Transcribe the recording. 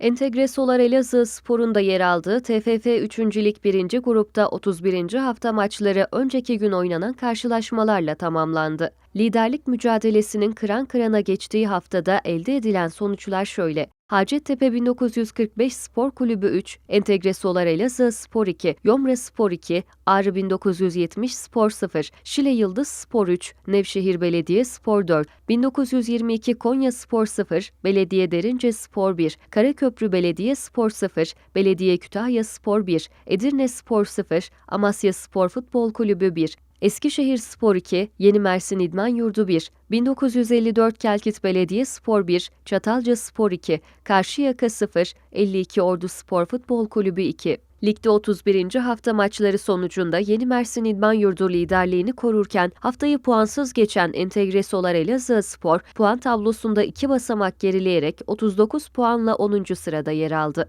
Entegre Solar Elazığ Spor'un da yer aldığı TFF 3. Lig 1. grupta 31. hafta maçları önceki gün oynanan karşılaşmalarla tamamlandı. Liderlik mücadelesinin kıran kırana geçtiği haftada elde edilen sonuçlar şöyle. Hacettepe 1945 Spor Kulübü 3, Entegre Solar Elazığ Spor 2, Yomra Spor 2, Ağrı 1970 Spor 0, Şile Yıldız Spor 3, Nevşehir Belediye Spor 4, 1922 Konya Spor 0, Belediye Derince Spor 1, Karaköprü Belediye Spor 0, Belediye Kütahya Spor 1, Edirne Spor 0, Amasya Spor Futbol Kulübü 1, Eskişehir Spor 2, Yeni Mersin İdman Yurdu 1, 1954 Kelkit Belediye Spor 1, Çatalca Spor 2, Karşıyaka 0, 52 Ordu Spor Futbol Kulübü 2. Ligde 31. hafta maçları sonucunda Yeni Mersin İdman Yurdu liderliğini korurken haftayı puansız geçen Entegre Solar Elazığ Spor puan tablosunda iki basamak gerileyerek 39 puanla 10. sırada yer aldı.